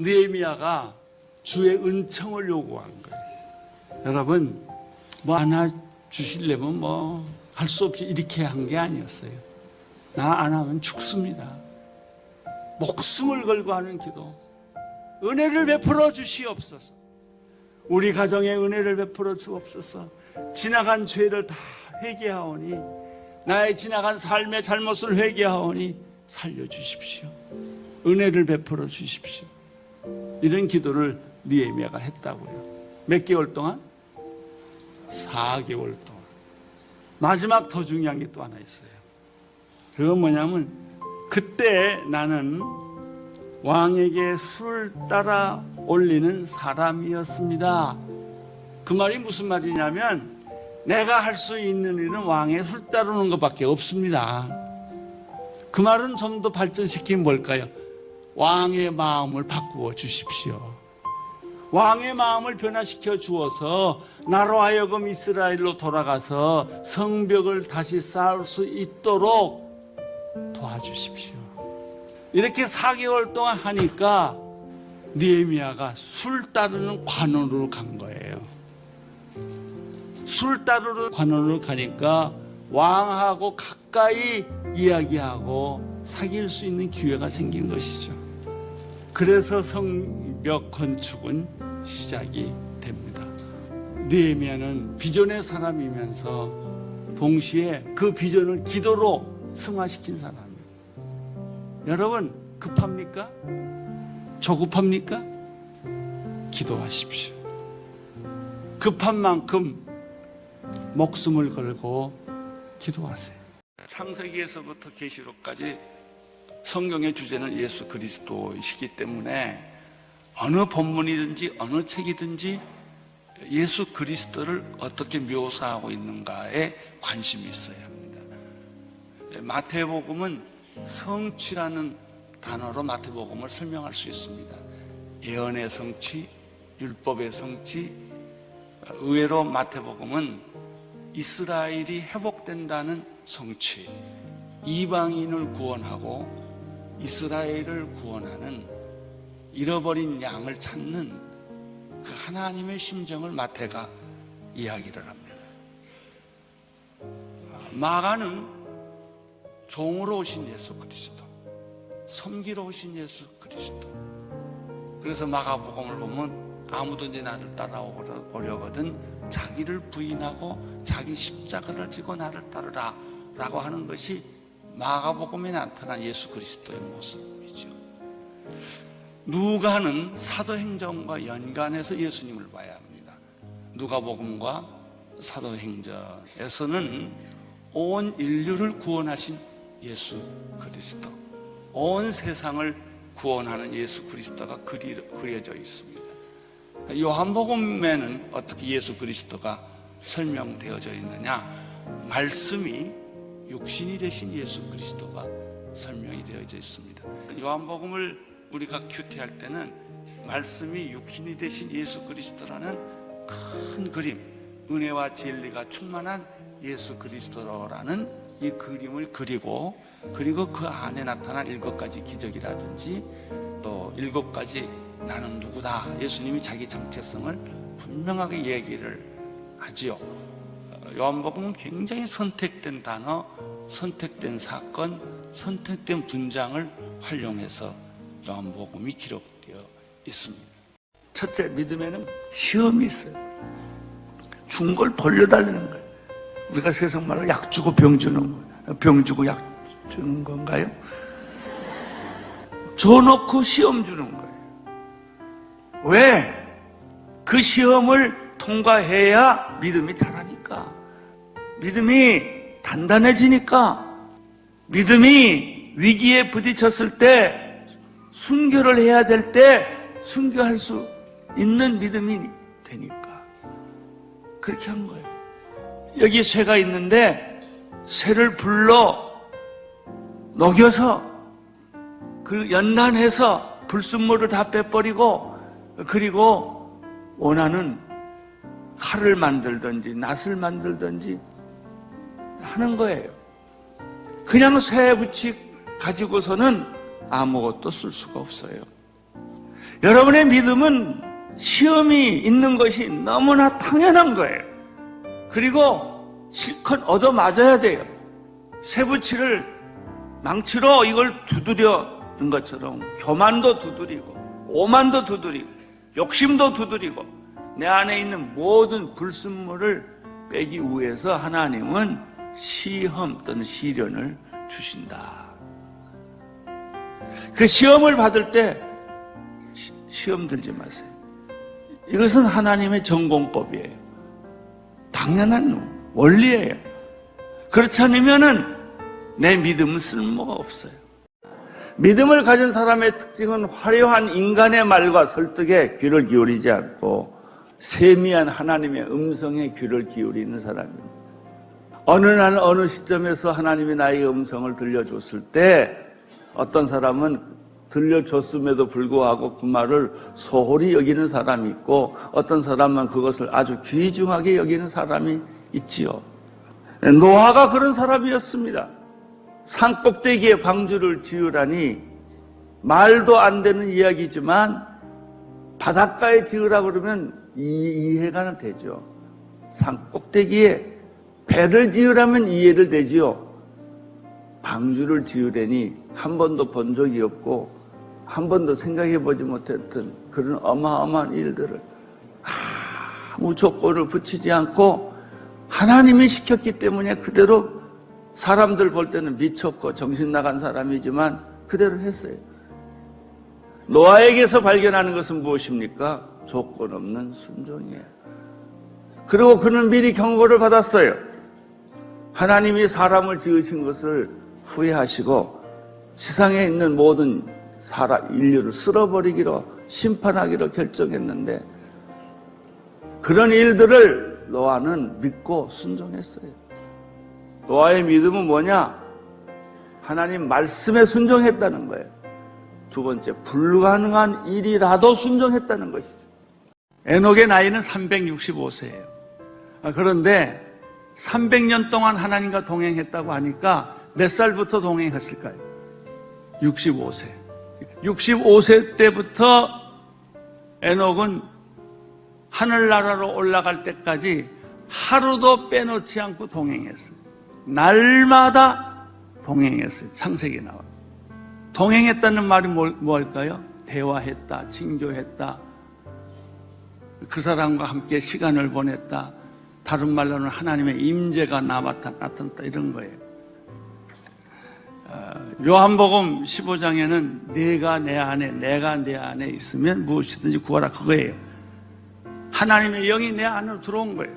느헤미야가 주의 은총을 요구한 거예요. 여러분 뭐 하나 주시려면 뭐 할 수 없이 이렇게 한 게 아니었어요. 나 안 하면 죽습니다. 목숨을 걸고 하는 기도. 은혜를 베풀어 주시옵소서. 우리 가정에 은혜를 베풀어 주옵소서. 지나간 죄를 다 회개하오니 나의 지나간 삶의 잘못을 회개하오니 살려 주십시오. 은혜를 베풀어 주십시오. 이런 기도를 니에미아가 했다고요. 몇 개월 동안? 4개월 동안. 마지막 더 중요한 게 또 하나 있어요. 그건 뭐냐면 그때 나는 왕에게 술을 따라 올리는 사람이었습니다. 그 말이 무슨 말이냐면 내가 할 수 있는 일은 왕에 술 따르는 것밖에 없습니다. 그 말은 좀 더 발전시키면 뭘까요? 왕의 마음을 바꾸어 주십시오. 왕의 마음을 변화시켜 주어서 나로 하여금 이스라엘로 돌아가서 성벽을 다시 쌓을 수 있도록 도와주십시오. 이렇게 4개월 동안 하니까 니에미아가 술 따르는 관원으로 간 거예요. 술 따르는 관원으로 가니까 왕하고 가까이 이야기하고 사귈 수 있는 기회가 생긴 것이죠. 그래서 성벽 건축은 시작이 됩니다. 느헤미야는 비전의 사람이면서 동시에 그 비전을 기도로 승화시킨 사람이에요. 여러분 급합니까? 조급합니까? 기도하십시오. 급한 만큼 목숨을 걸고 기도하세요. 창세기에서부터 계시록까지 성경의 주제는 예수 그리스도이시기 때문에 어느 본문이든지 어느 책이든지 예수 그리스도를 어떻게 묘사하고 있는가에 관심이 있어야 합니다. 마태복음은 성취라는 단어로 마태복음을 설명할 수 있습니다. 예언의 성취, 율법의 성취, 의외로 마태복음은 이스라엘이 회복된다는 성취, 이방인을 구원하고 이스라엘을 구원하는 잃어버린 양을 찾는 그 하나님의 심정을 마태가 이야기를 합니다. 마가는 종으로 오신 예수 그리스도, 섬기러 오신 예수 그리스도. 그래서 마가복음을 보면 아무든지 나를 따라오려거든 자기를 부인하고 자기 십자가를 지고 나를 따르라 라고 하는 것이 마가복음에 나타난 예수 그리스도의 모습이죠. 누가는 사도행전과 연관해서 예수님을 봐야 합니다. 누가복음과 사도행전에서는 온 인류를 구원하신 예수 그리스도, 온 세상을 구원하는 예수 그리스도가 그리, 그려져 있습니다. 요한복음에는 어떻게 예수 그리스도가 설명되어져 있느냐? 말씀이 육신이 되신 예수 그리스도가 설명이 되어져 있습니다. 요한복음을 우리가 큐티할 때는 말씀이 육신이 되신 예수 그리스도라는 큰 그림, 은혜와 진리가 충만한 예수 그리스도라는 이 그림을 그리고 그리고 그 안에 나타난 일곱 가지 기적이라든지 또 일곱 가지 나는 누구다 예수님이 자기 정체성을 분명하게 얘기를 하지요. 요한복음은 굉장히 선택된 단어, 선택된 사건, 선택된 분장을 활용해서 요한복음이 기록되어 있습니다. 첫째 믿음에는 시험이 있어요. 준걸 돌려달라는 거예요. 우리가 세상 말로 약 주고 병 주는 거예요. 병 주고 약 주는 건가요? 줘놓고 시험 주는 거예요. 왜? 그 시험을 통과해야 믿음이 자라니까. 믿음이 단단해지니까. 믿음이 위기에 부딪혔을 때 순교를 해야 될 때 순교할 수 있는 믿음이 되니까. 그렇게 한 거예요. 여기 쇠가 있는데 쇠를 불러 녹여서 그 연단해서 불순물을 다 빼버리고 그리고 원하는 칼을 만들든지 낫을 만들든지 하는 거예요. 그냥 쇠 붙이 가지고서는 아무것도 쓸 수가 없어요. 여러분의 믿음은 시험이 있는 것이 너무나 당연한 거예요. 그리고 실컷 얻어 맞아야 돼요. 쇠붙이를 망치로 이걸 두드려는 것처럼 교만도 두드리고 오만도 두드리고 욕심도 두드리고 내 안에 있는 모든 불순물을 빼기 위해서 하나님은 시험 또는 시련을 주신다. 그 시험을 받을 때 시- 시험 들지 마세요. 이것은 하나님의 전공법이에요. 당연한 원리예요. 그렇지 않으면은 내 믿음은 쓸모가 없어요. 믿음을 가진 사람의 특징은 화려한 인간의 말과 설득에 귀를 기울이지 않고 세미한 하나님의 음성에 귀를 기울이는 사람입니다. 어느 날 어느 시점에서 하나님이 나의 음성을 들려줬을 때 어떤 사람은 들려줬음에도 불구하고 그 말을 소홀히 여기는 사람이 있고 어떤 사람은 그것을 아주 귀중하게 여기는 사람이 있지요. 노아가 그런 사람이었습니다. 산 꼭대기에 방주를 지으라니 말도 안 되는 이야기지만 바닷가에 지으라 그러면 이, 이해가 되죠. 산 꼭대기에 배를 지으라면 이해를 되지요. 방주를 지으려니 한 번도 본 적이 없고 한 번도 생각해 보지 못했던 그런 어마어마한 일들을 아무 조건을 붙이지 않고 하나님이 시켰기 때문에 그대로 사람들 볼 때는 미쳤고 정신 나간 사람이지만 그대로 했어요. 노아에게서 발견하는 것은 무엇입니까? 조건 없는 순종이에요. 그리고 그는 미리 경고를 받았어요. 하나님이 사람을 지으신 것을 후회하시고 세상에 있는 모든 사람, 인류를 쓸어버리기로 심판하기로 결정했는데 그런 일들을 노아는 믿고 순종했어요. 노아의 믿음은 뭐냐? 하나님 말씀에 순종했다는 거예요. 두 번째, 불가능한 일이라도 순종했다는 것이죠. 에녹의 나이는 365세예요. 아, 그런데 300년 동안 하나님과 동행했다고 하니까 몇 살부터 동행했을까요? 65세. 65세 때부터 에녹은 하늘나라로 올라갈 때까지 하루도 빼놓지 않고 동행했어요. 날마다 동행했어요. 창세기 나와. 동행했다는 말이 뭘, 뭘까요? 대화했다, 친교했다, 그 사람과 함께 시간을 보냈다. 다른 말로는 하나님의 임재가 나타났다 나타났다 이런 거예요. 어, 요한복음 15장에는 내가 내 안에 내가 내 안에 있으면 무엇이든지 구하라 그거예요. 하나님의 영이 내 안으로 들어온 거예요.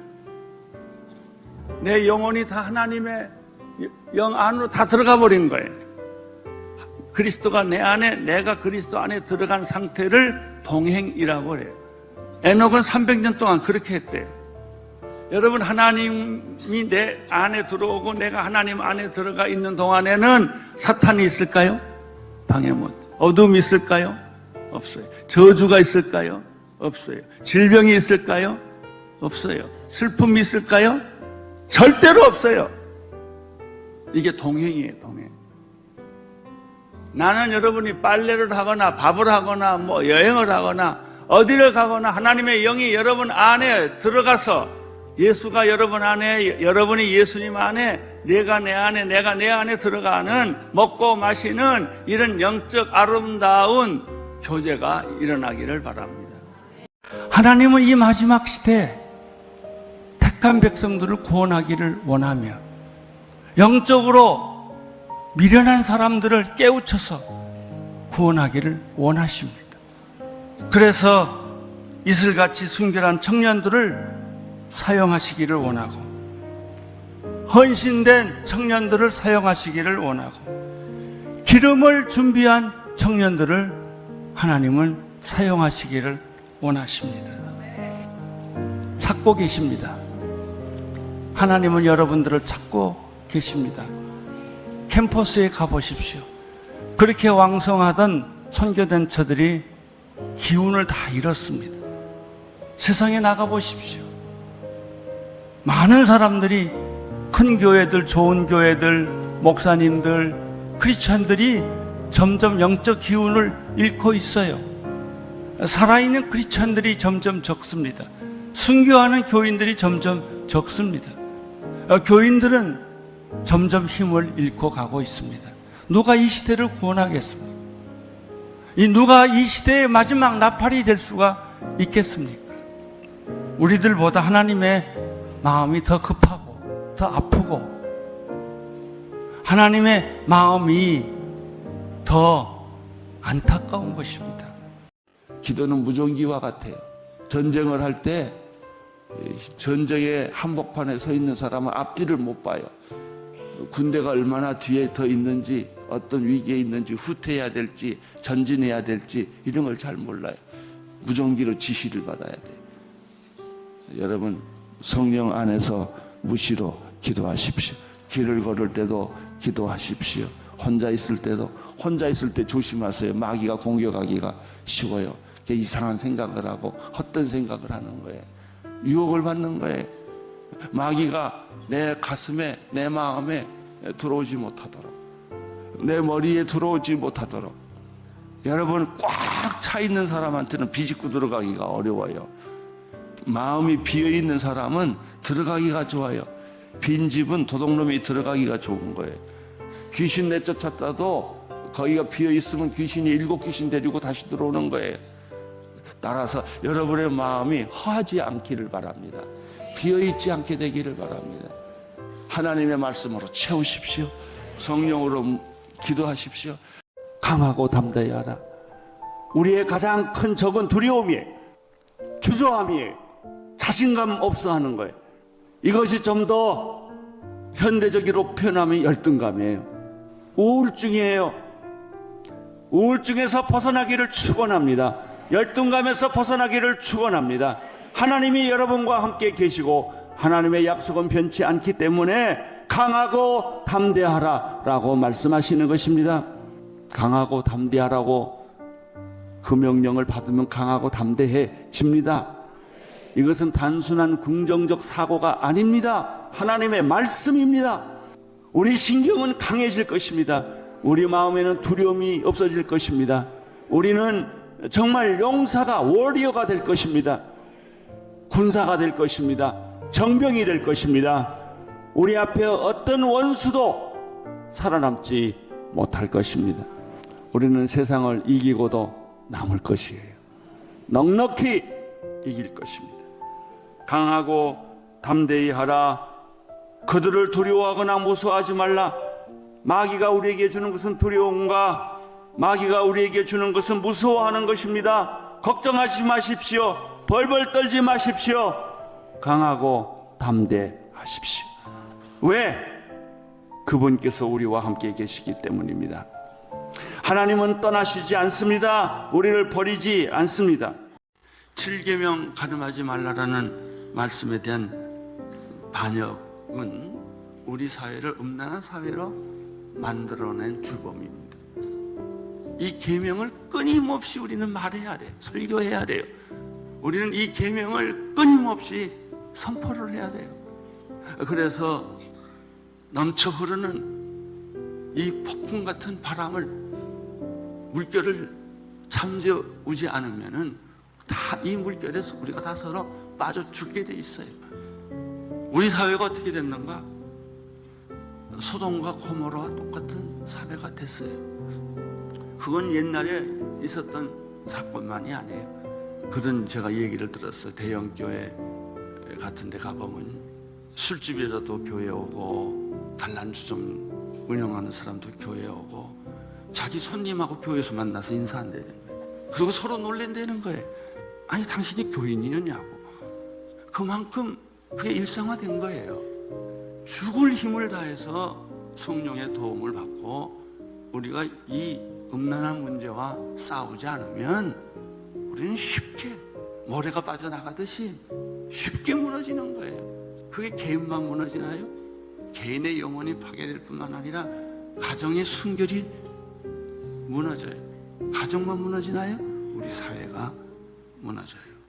내 영혼이 다 하나님의 영 안으로 다 들어가 버린 거예요. 그리스도가 내 안에 내가 그리스도 안에 들어간 상태를 동행이라고 그래요. 에녹은 300년 동안 그렇게 했대요. 여러분 하나님이 내 안에 들어오고 내가 하나님 안에 들어가 있는 동안에는 사탄이 있을까요? 방해 못. 어둠이 있을까요? 없어요. 저주가 있을까요? 없어요. 질병이 있을까요? 없어요. 슬픔이 있을까요? 절대로 없어요. 이게 동행이에요, 동행. 나는 여러분이 빨래를 하거나 밥을 하거나 뭐 여행을 하거나 어디를 가거나 하나님의 영이 여러분 안에 들어가서 예수가 여러분 안에 여러분이 예수님 안에 내가 내 안에 내가 내 안에 들어가는 먹고 마시는 이런 영적 아름다운 교제가 일어나기를 바랍니다. 하나님은 이 마지막 시대에 택한 백성들을 구원하기를 원하며 영적으로 미련한 사람들을 깨우쳐서 구원하기를 원하십니다. 그래서 이슬같이 순결한 청년들을 사용하시기를 원하고 헌신된 청년들을 사용하시기를 원하고 기름을 준비한 청년들을 하나님은 사용하시기를 원하십니다. 찾고 계십니다. 하나님은 여러분들을 찾고 계십니다. 캠퍼스에 가보십시오. 그렇게 왕성하던 선교단처들이 기운을 다 잃었습니다. 세상에 나가보십시오. 많은 사람들이 큰 교회들, 좋은 교회들, 목사님들, 크리스천들이 점점 영적 기운을 잃고 있어요. 살아있는 크리스천들이 점점 적습니다. 순교하는 교인들이 점점 적습니다. 어, 교인들은 점점 힘을 잃고 가고 있습니다. 누가 이 시대를 구원하겠습니까? 이 누가 이 시대의 마지막 나팔이 될 수가 있겠습니까? 우리들보다 하나님의 마음이 더 급하고 더 아프고 하나님의 마음이 더 안타까운 것입니다. 기도는 무전기와 같아요. 전쟁을 할 때 전쟁의 한복판에 서 있는 사람은 앞뒤를 못 봐요. 군대가 얼마나 뒤에 더 있는지 어떤 위기에 있는지 후퇴해야 될지 전진해야 될지 이런 걸 잘 몰라요. 무전기로 지시를 받아야 돼요. 여러분 성령 안에서 무시로 기도하십시오. 길을 걸을 때도 기도하십시오. 혼자 있을 때도 혼자 있을 때 조심하세요. 마귀가 공격하기가 쉬워요. 이상한 생각을 하고 헛된 생각을 하는 거예요. 유혹을 받는 거예요. 마귀가 내 가슴에 내 마음에 들어오지 못하도록 내 머리에 들어오지 못하도록 여러분 꽉 차 있는 사람한테는 비집고 들어가기가 어려워요. 마음이 비어 있는 사람은 들어가기가 좋아요. 빈 집은 도둑놈이 들어가기가 좋은 거예요. 귀신 내쫓았다도 거기가 비어 있으면 귀신이 일곱 귀신 데리고 다시 들어오는 거예요. 따라서 여러분의 마음이 허하지 않기를 바랍니다. 비어 있지 않게 되기를 바랍니다. 하나님의 말씀으로 채우십시오. 성령으로 기도하십시오. 강하고 담대히 하라. 우리의 가장 큰 적은 두려움이에요. 주저함이에요. 자신감 없어 하는 거예요. 이것이 좀 더 현대적으로 표현하면 열등감이에요. 우울증이에요. 우울증에서 벗어나기를 축원합니다. 열등감에서 벗어나기를 축원합니다. 하나님이 여러분과 함께 계시고 하나님의 약속은 변치 않기 때문에 강하고 담대하라라고 말씀하시는 것입니다. 강하고 담대하라고 그 명령을 받으면 강하고 담대해집니다. 이것은 단순한 긍정적 사고가 아닙니다. 하나님의 말씀입니다. 우리 신경은 강해질 것입니다. 우리 마음에는 두려움이 없어질 것입니다. 우리는 정말 용사가 워리어가 될 것입니다. 군사가 될 것입니다. 정병이 될 것입니다. 우리 앞에 어떤 원수도 살아남지 못할 것입니다. 우리는 세상을 이기고도 남을 것이에요. 넉넉히 이길 것입니다. 강하고 담대히 하라. 그들을 두려워하거나 무서워하지 말라. 마귀가 우리에게 주는 것은 두려움과 마귀가 우리에게 주는 것은 무서워하는 것입니다. 걱정하지 마십시오. 벌벌 떨지 마십시오. 강하고 담대하십시오. 왜? 그분께서 우리와 함께 계시기 때문입니다. 하나님은 떠나시지 않습니다. 우리를 버리지 않습니다. 7계명 가늠하지 말라라는 말씀에 대한 반역은 우리 사회를 음란한 사회로 만들어낸 주범입니다. 이 계명을 끊임없이 우리는 말해야 돼요. 설교해야 돼요. 우리는 이 계명을 끊임없이 선포를 해야 돼요. 그래서 넘쳐 흐르는 이 폭풍 같은 바람을 물결을 잠재우지 않으면은 다 이 물결에서 우리가 다 서로 빠져 죽게 돼 있어요. 우리 사회가 어떻게 됐는가? 소돔과 고모라와 똑같은 사회가 됐어요. 그건 옛날에 있었던 사건만이 아니에요. 그런 제가 얘기를 들었어요. 대형 교회 같은 데 가보면 술집이라도 교회 오고 단란주점 운영하는 사람도 교회 오고 자기 손님하고 교회에서 만나서 인사한다는 거예요. 그리고 서로 놀랜다는 거예요. 아니 당신이 교인이냐고. 그만큼 그게 일상화된 거예요. 죽을 힘을 다해서 성령의 도움을 받고 우리가 이 음란한 문제와 싸우지 않으면 우리는 쉽게 모래가 빠져나가듯이 쉽게 무너지는 거예요. 그게 개인만 무너지나요? 개인의 영혼이 파괴될 뿐만 아니라 가정의 순결이 무너져요. 가정만 무너지나요? 우리 사회가 무너져요.